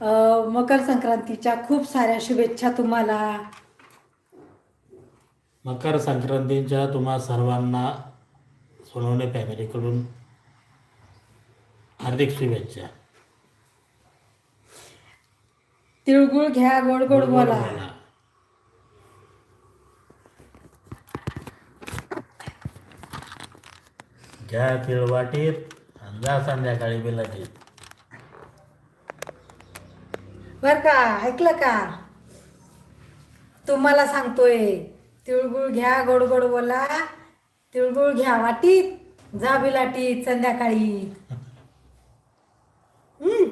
मकर संक्रांतीच्या खूप साऱ्या शुभेच्छा तुम्हाला. मकर संक्रांतीच्या तुम्हा सर्वांना सोनवणे फॅमिलीकडून हार्दिक शुभेच्छा. तिळगुळ घ्या गोड गोड बोला. घ्या तिळवाटीत जा संध्याकाळी बिलाटीत बर का ऐकलं का? तुम्हाला सांगतोय तिळगुळ घ्या गोड गोड बोला. तिळगुळ घ्या वाटीत जा बिलाटीत संध्याकाळी. हम्म.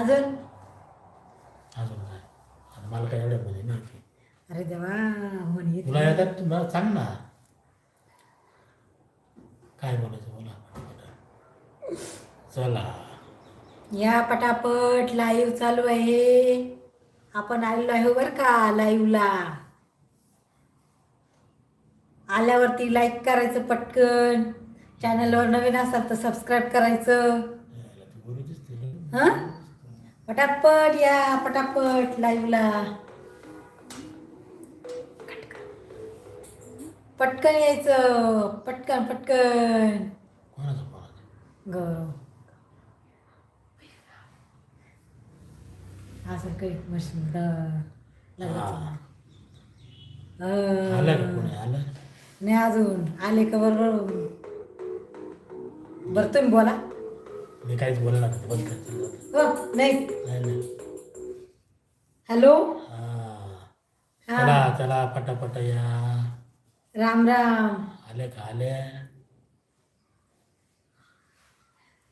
अजून? अजून काय आता मला काय मध्ये नाही. अरे देवा म्हणे तुला येतात तुला सांग ना. काय बोलायचं बोला. चला. या पटापट लाईव्ह चालू आहे. आपण आलेलो आहे बर का लाईव्हला आल्यावरती लाईक करायचं पटकन. चॅनलवर नवीन असाल तर सबस्क्राईब करायचं. हा? पटापट या पटापट लाईव्हला पटकन यायचं. पटकन पटकन. गौरव. असं काही मशीन हा. आलं का कोणी? आलं? नाही अजून. आले का बरोबर? बरं तुम्ही बोला. मी काहीच बोलला नाही बंद करते हो नाही. नाही नाही. हॅलो? हा. हा. चला चला पटापट या. राम राम. आले का? आले?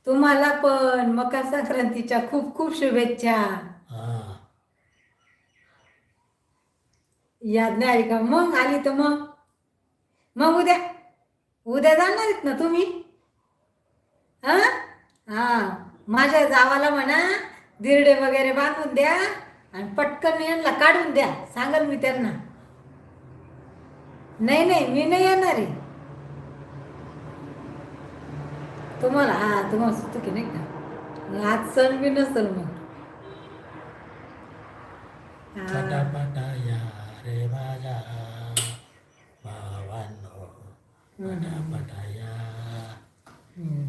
तुम्हाला पण मकर संक्रांतीच्या खूप खूप शुभेच्छा हा याद नाही आली का मग आली तर मग. मग उद्या. उद्या जाणार आहेत ना तुम्ही? हा? हा. माझ्या जावाला म्हणा दिरडे वगैरे बांधून द्या आणि पटकन यांना काढून द्या. सांगाल मी त्यांना. नाही नाही मी नाही येणार आहे. तुम्हाला हा तुम्हाला सुचतो की नाही का? आज सण बी नसेल मग. पटापटा या रे माझ्या भावांनो पटापटा या हम्म.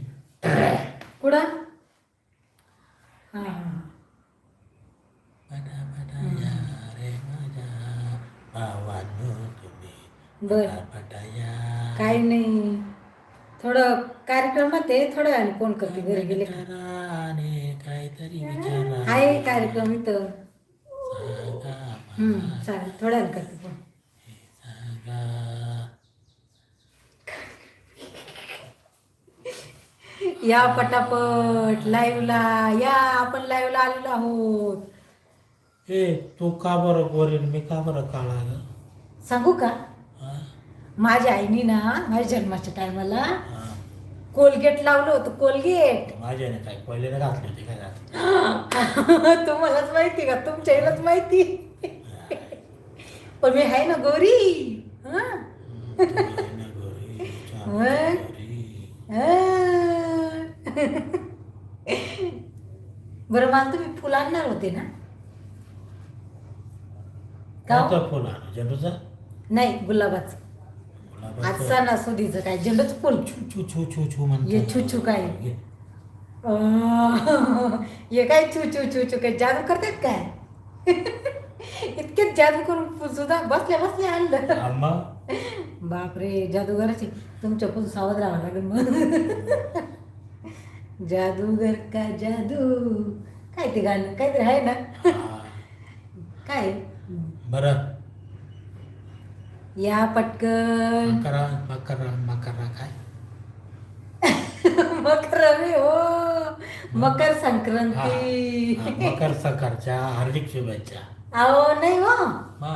कुठं? हा. पटापटा या रे माझ्या भावांनो तुम्ही बर. पटापटा या काही नाही. थोडं कार्यक्रमात आहे थोड्या वेळाने फोन करते घरी गेले आणि काहीतरी विचारा. आहे कार्यक्रम इथं. चालेल थोड्या करते सांगा या पटापट लाईव्हला या आपण लाईव्हला आलेलो आहोत. ए तू का बरं गोरीन मी का बरं काळा ग सांगू का? हा? माझ्या आईनी ना माझ्या जन्माच्या टायमाला हा. कोलगेट लावलं होतं कोलगेट. माझ्याने काय पहिल्याने घातले होते काय घातले? तुम्हालाच माहिती का? तुमच्या आईलाच माहिती. पण मी आहे ना गोरी हं? हं. बरं मला तुम्ही फुल आणणार होते ना? हो? कोणतं फुल आणू झेंडूचं? नाही गुलाबाचं. आज गुलाबाचं सणासुदीचं काय? झेंडूचं फुल. छू छू छू छू म्हणतो ये छू छू काय? घे. अं, हे काय छू छू छू छू काय? जादू करतात काय? इतके जादू करून सुद्धा बसल्या बसल्या आणलं. मग? बापरे जादूगराची. तुमच्यापासून सावध राहावं लागेल मग जादूगर का जादू? काय ते गाणं काहीतरी आहे ना. काय? बरं. या पटकन. मकरा मकरा मकरा काय? मकर रवी हो. मकर हा. संक्रांती. हा, मकर सकारच्या हार्दिक शुभेच्छा. अहो नाही हो. हा.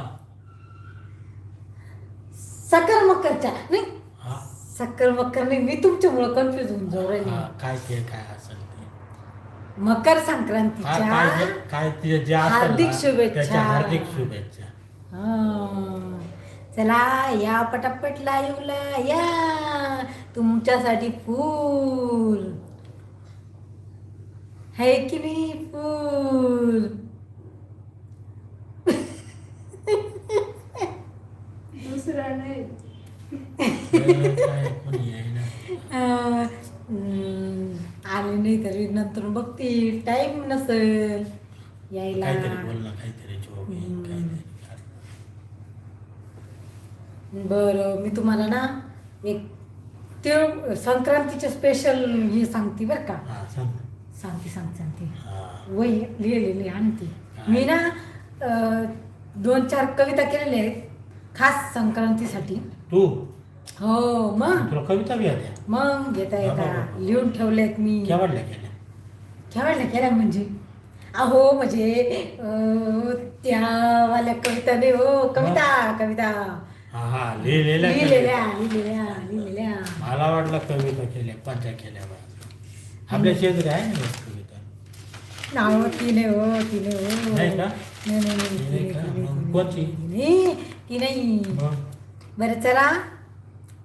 सकर मकरच्या नाही. हा. सक्कर मकर नाही मी तुमच्यामुळं कन्फ्युज होऊन जाऊ राहिली. हा, काय ते काय असेल ते. मकर हा, काय संक्रांतीच्या जे- काय ते जे असेल हार्दिक शुभेच्छा. त्याच्या हार्दिक शुभेच्छा. हा. चला या पटापट लाईव्हला या. तुमच्यासाठी फूल. है की नाही फुल दुसरा नाही अं, काय कोणी येईना. अं, हम्म, आले नाही तरी नंतर बघतील टाइम नसेल. यायला. काहीतरी बोल ना काहीतरी जोक येईल, काहीतरी. बरं मी तुम्हाला ना एक तिळ संक्रांतीचे स्पेशल हे सांगते बरं का. हा सांग. सांगते सांगते सांगते. हा. वही लिहिलेली आणते. मी ना अं, दोन चार कविता केलेल्या आहेत खास संक्रांतीसाठी. तू? हो मग. तुला कविता बी मग घेता येता. लिहून ठेवलेत मी. केवढल्या केल्या? खेळल्या केल्या म्हणजे? अहो म्हणजे अं, त्या वाल्या कविता नाही हो कविता कविता. हा हा लिहिलेल्या लिहिलेल्या कविता. लिहिलेल्या लिहिलेल्या. मला वाटलं कविता केल्या पंचा केल्या. आपल्या शेजारी आहे ना एक कविता? नाव तिने हो तिने हो. नाही का? नाही नाही नाही, ती नाही का? मग ती नाही? बरं चला.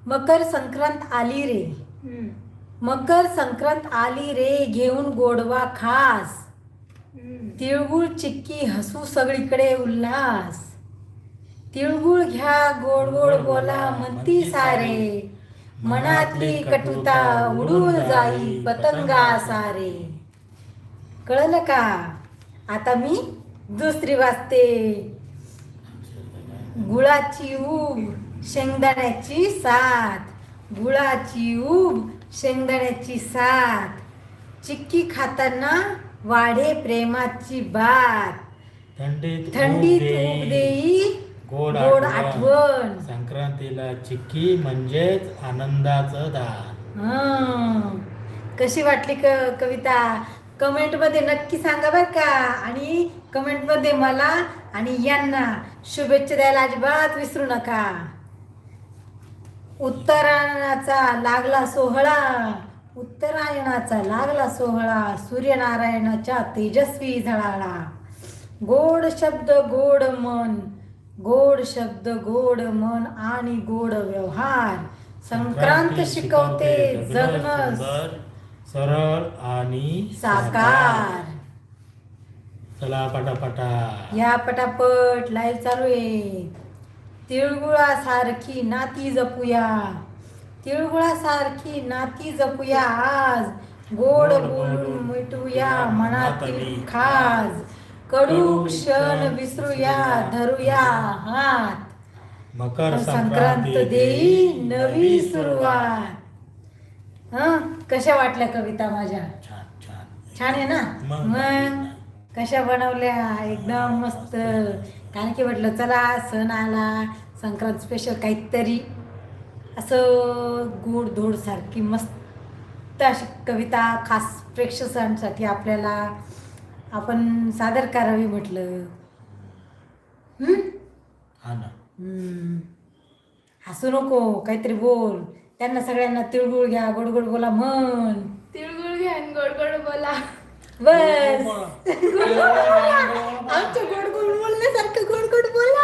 मकर संक्रांत आली रे. हम्म. मकर संक्रांत आली रे घेऊन गोडवा खास. तिळगुळ चिक्की हसू सगळीकडे उल्हास. तिळगुळ घ्या गोड गोड बोला म्हणती सारे. मनातली कटुता उडून जाई पतंगा सारे. कळलं का? आता मी दुसरी वाजते गुळाची उब शेंगदाण्याची साथ. गुळाची उब शेंगदाण्याची साथ चिक्की खाताना वाढे प्रेमाची बात. थंडीत थंडीत उब देई गोड गोड आठवण. आठवण. संक्रांतीला चिक्की म्हणजेच आनंदाचं दान. हं. कशी वाटली क कविता? कमेंटमध्ये नक्की सांगा बरं का. आणि कमेंटमध्ये मला आणि यांना शुभेच्छा द्यायला अजिबात विसरू नका. उत्तरायणाचा लागला सोहळा उत्तरायणाचा लागला सोहळा सूर्यनारायणाच्या तेजस्वी झळाळा. गोड शब्द गोड मन गोड शब्द गोड मन आणि गोड व्यवहार. संक्रांत शिकवते जगणं सरळ आणि साकार. चला पटापटा. या पटापट लाईव्ह चालू आहे. तिळगुळासारखी नाती जपूया. तिळगुळासारखी नाती जपूया आज. गोड बोलून मिटूया मनातील खाज. कडू क्षण विसरूया धरूया हात. मकर संक्रांत देई नवी सुरुवात. हं? कशा वाटल्या कविता माझ्या? छान आहे ना? मग. मग कशा बनवल्या? एकदम मस्त. कारण की म्हटलं चला सण आला संक्रांत स्पेशल काहीतरी. असं गोड धोड सारखी मस्त अशी कविता खास प्रेक्षकांसाठी आपल्याला आपण सादर करावी म्हटलं? हा ना. हसू नको काहीतरी बोल. त्यांना सगळ्यांना तिळगुळ घ्या गोड गोड बोला म्हण. तिळगुळ घ्या आणि गोड गोड बोला. बस. आमच्या गोड गोड गोड बोला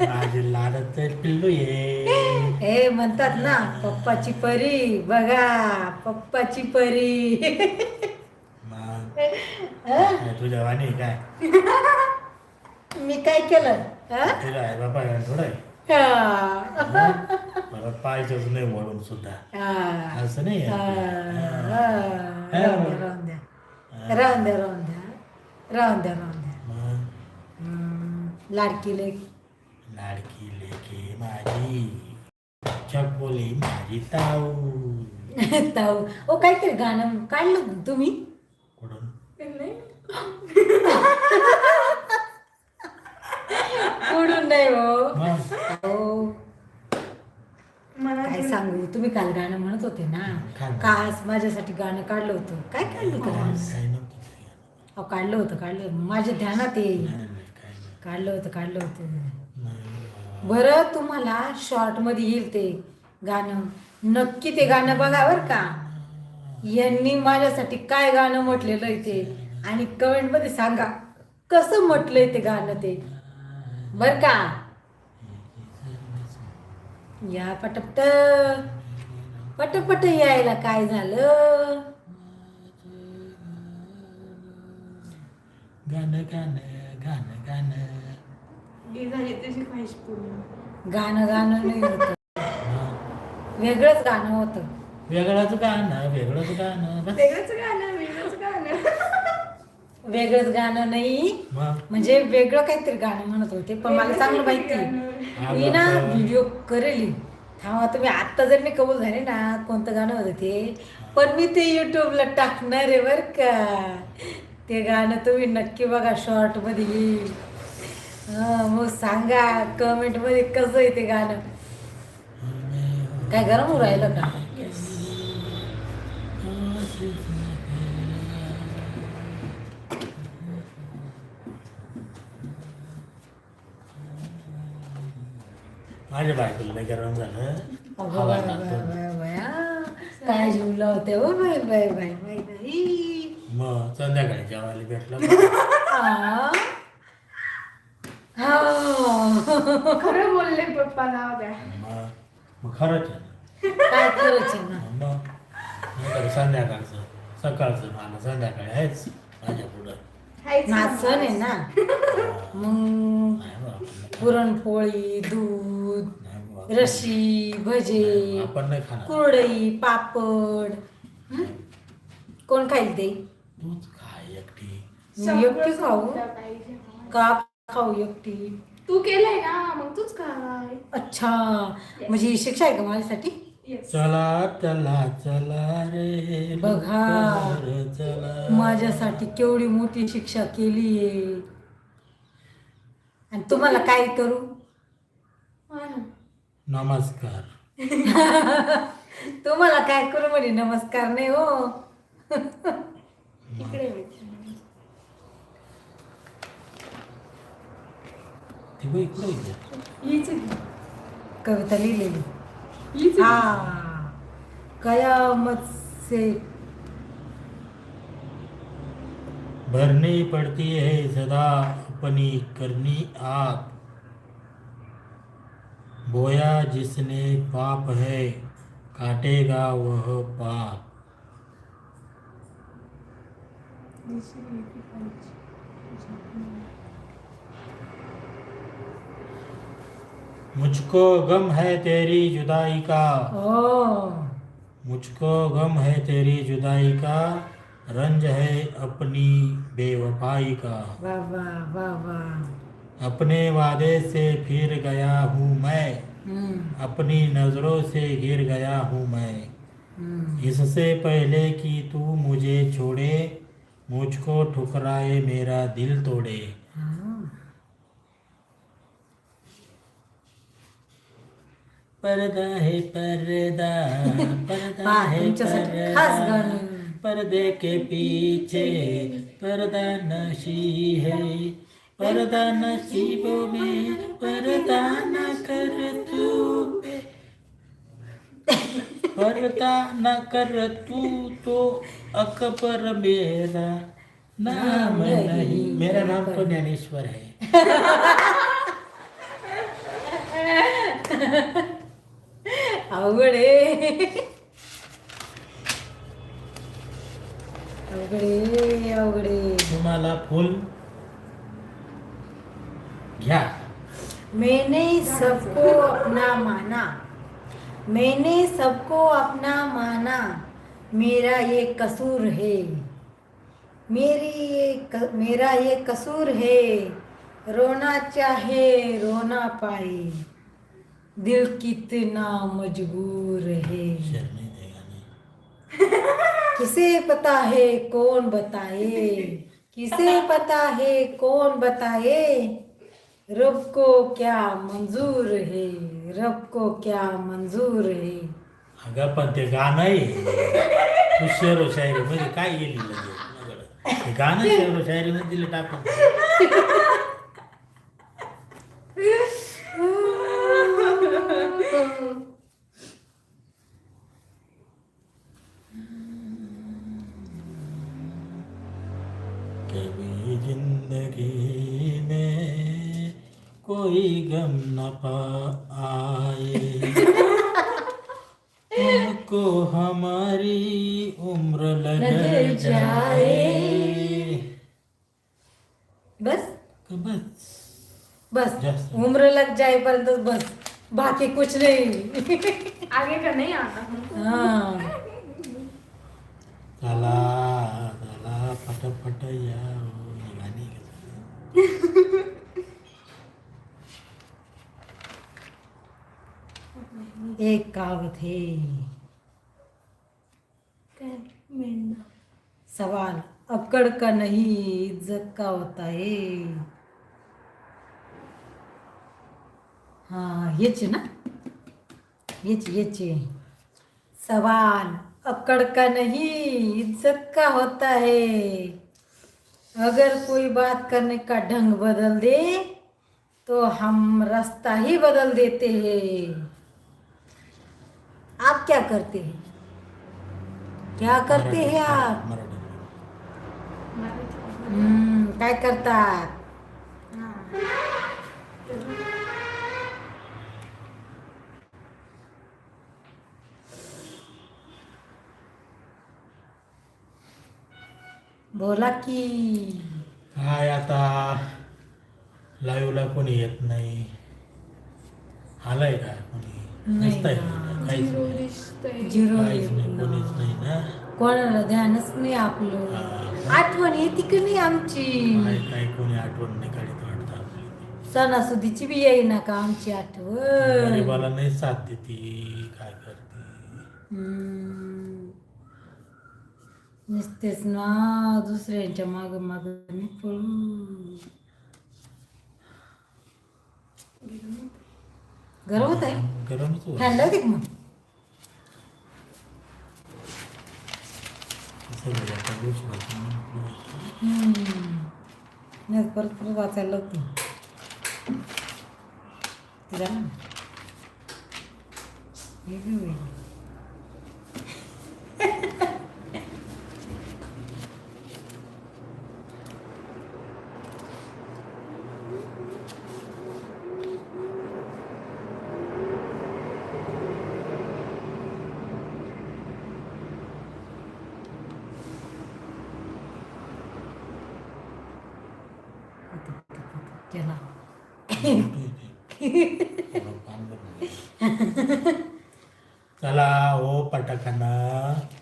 माझे लाडत पिल्लू ये हे म्हणतात ना पप्पाची परी बघा पप्पाची परी मग हं? काय तुझ्या वाणी काय मी काय केलं हं? तुझ्या आई बाबा थोडं आहे. मला पाहिजेच नाही म्हणून सुद्धा. हा. असं नाही हा. हा. राहून द्या राहून द्या. राहून द्या राहून द्या. राहून द्या. लाडकी लेक. लाडकी लेके माझी. चकोली माझी ताऊ. ताऊ. ओ काहीतरी गाणं काढलं तुम्ही? कुठून? पुढून नाही हो मग अहो, मला काय सांगू तुम्ही काल गाणं म्हणत होते ना काय? कास माझ्यासाठी गाणं काढलं होतं काय काढलं होतं गाणं काही नव्हतं काही. अहो काढलं होतं काढलं होतं. माझ्या ध्यानात येईल नाही, नाही, काही नाही. काढलं होतं काढलं होतं नाही. बरं तुम्हाला शॉर्टमध्ये येईल ते गाणं नक्की ते गाणं बघा बरं का यांनी माझ्यासाठी काय गाणं म्हटलेलं आहे ते आणि कमेंटमध्ये सांगा कसं म्हटलंय ते गाणं ते बर का या पटपट पटपट यायला काय झालं? गाणं गाणं गाणं गाणं. ही झाली तुझी ख्वाहिश पूर्ण. गाणं गाणं नाही होत. वेगळंच गाणं होतं. वेगळंच गाणं वेगळंच गाणं. वेगळंच गाणं. वेगळंच गाणं नाही. मग म्हणजे वेगळं काहीतरी गाणं म्हणत होते पण मला चांगलं माहिती मी ना व्हिडिओ करेल. थांबा तुम्ही आत्ता जर मी कबूल झाले ना कोणतं गाणं होतं ते. पण मी ते युट्यूबला टाकणार आहे बरं का. ते गाणं तुम्ही नक्की बघा शॉर्टमध्ये येईल. हं, मग सांगा कमेंटमध्ये कसं आहे ते गाणं. काय गरम होऊ राहिलं का? माझ्या बायकोला लय गरम झालं अगं हवा बाय. बाय बाय बाय आ, काय जीव लावते हो बाय बाय बाय बाय बाई मग संध्याकाळी जेवायला भेटलं आ. हा. खरं बोलले पप्पा नाव द्या मग मग खरंच आहे ना. काय खरंच आहे ना मग नंतर संध्याकाळचं सकाळचं मला संध्याकाळी आहेच माझ्या पुढं हायच नाचण आहे ना. मग पुरणपोळी दूध. रशी भजे आपण नाही खाणार. कुरडई पापड. हं? कोण खाईल ते? तूच खाय एकटी. खाऊ. का खाऊ एकटी? तू केलंय ना मग तूच काय अच्छा. म्हणजे ही शिक्षा आहे का माझ्यासाठी? येस चला चला चला रे बघा. माझ्यासाठी केवढी मोठी शिक्षा केली आहे. आणि तुम्हाला काय करू? नमस्कार. तुम्हाला काय करू म्हणे? नमस्कार नाही हो. इकडे इकडे. कविता लिहिलेली. हीच आहे. हा कयामत से भरनी पड़ती है सदा अपनी करनी आप बोया जिसने पाप है काटेगा वह पाप. मुझको गम है तेरी जुदाई का। मुझको गम है तेरी जुदाई का। रंज है अपनी बेवफाई का। अपने वादे से फिर गया हूँ मैं। हम्म, अपनी नज़रों से गिर गया हूँ मैं। हम्म. इससे पहले कि तू मुझे छोड़े मुझको ठुकराए मेरा दिल तोड़े हा. पर्दा है पर्दा पर्दा है पर्दा। पर्दे के पीछे पर्दा नशी है। पर्दा नसीबों में पर्दा न कर तू पर्दा न कर तू तो अकबर मेरा नाम नहीं मेरा नाम तो ज्ञानेश्वर है। अवघड. आहे अवघड. आहे, तुम्हाला फुल घ्या. मैंने सबको अपना माना. मैंने सबको अपना माना. मेरा ये कसूर है. मेरी ये क, मेरा ये कसूर है. रोना चाहे रोना पाए. दिल कितना मजबूर है। किसे पता है कौन बताए? किसे पता है कौन बताए? रब को क्या मंजूर है? रब को क्या मंजूर है? अगं पण ते गाणं आहे तू शेरो शायरी मध्ये काय गेली लगेच ते गाणं शेरो शायरी मध्ये दिलं टाकून कभी ज़िंदगी में कोई गम न पा आए। तुमको हमारी उम्र लग जाए। बस। बस। बस. उम्र लग जाए जाएपर्यंत बस। बाकी कुछ नाही। आगे का नहीं आता हमको। हा। चला चला पटापट या निघाली? एक है काय मेंढा सवाल अक्कड़ का नहीं इज्जत का होता है। हाँ हेच ना? हेच हेच सवाल अक्कड़ का नहीं इज्जत का होता है अगर कोई बात करने का ढंग बदल दे तो हम रास्ता ही बदल देते हैं। आप क्या करते हैं? क्या करते हैं आप? काय करतात? बोला की. काय आता. लाईव्हला कोणी येत नाही. आलाय का कोणी? नाही नसतंय ना. काहीच झिरो नाही. दिसतंय. झिरो काहीच नाही कोणीच नाही ना. कोणाला ध्यानच नाही आपलं. आठवण येते की नाही आमची? काय काय कोणी आठवण नाही काढत वाटतं आपली सणासुदीची बी येईना का आमची आठवण? गरीबाला नाही साथ देती काय करते. हम्म. नुसतेच ना दुसऱ्यांच्या माग माग मी पळू गरम होत आहे गरमच होत. का मग. नाही परत परत वाचायला लावते ते झालं केला चला हो पटाखाना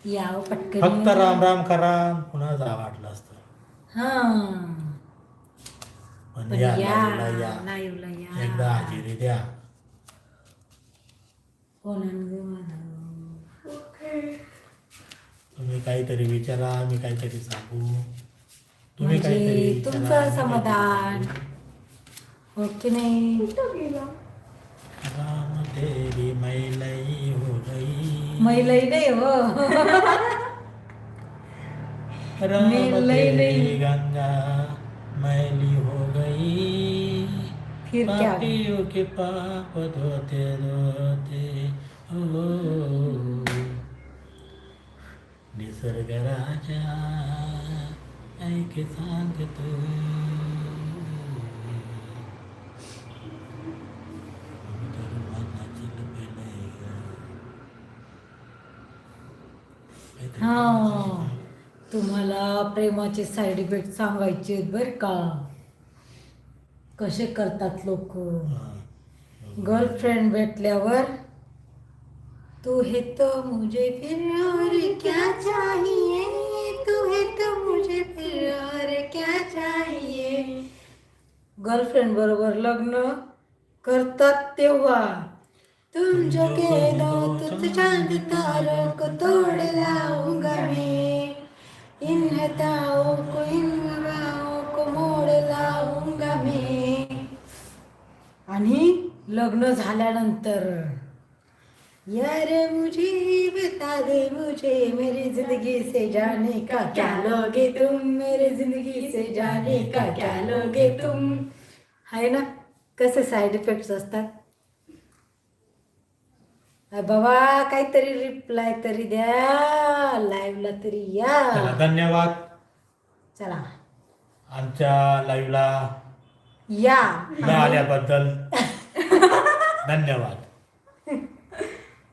याव पटकन. फक्त राम राम करा पुन्हा जा वाटलं असतं. हा. पण या या. या. लाईव्हला या. एकदा हजेरी द्या. कोणाला मला ओके तुम्ही काहीतरी विचारा मी काहीतरी सांगू. म्हणजे तुमचं समाधान. हो की नाही. कुठं गेला? राम तेरी मैलई हो नाही हो। गंगा मैली हो गई. फिर क्या? पापियों के पाप धोते धोते हो निसर्ग राजा। ऐक सांगतो. हा. तुम्हाला प्रेमाचे साईड इफेक्ट सांगायचे बर बरं का? कसे करतात लोक? गर्लफ्रेंड भेटल्यावर तू हे तो मुझे फिर और क्या चाहिए? क्या चाहिए गर्लफ्रेंड बरोबर लग्न करतात तेव्हा. तुम जो कह दो तो चांद तारों को तोड़ लाऊंगा मैं इन हताओं को इन हवाओं को मोड़ लाऊंगा मैं आणि लग्न झाल्यानंतर यार मुझे बता दे मुझे मेरी जिंदगी से जाने का क्या लोगे तुम? मेरी जिंदगी से जाने का क्या लोगे तुम? आहे ना? कसे साईड इफेक्ट्स असतात? बाबा काहीतरी रिप्लाय तरी द्या. लाईव्हला तरी या. धन्यवाद. चला. आमच्या लाईव्हला या. आल्याबद्दल धन्यवाद.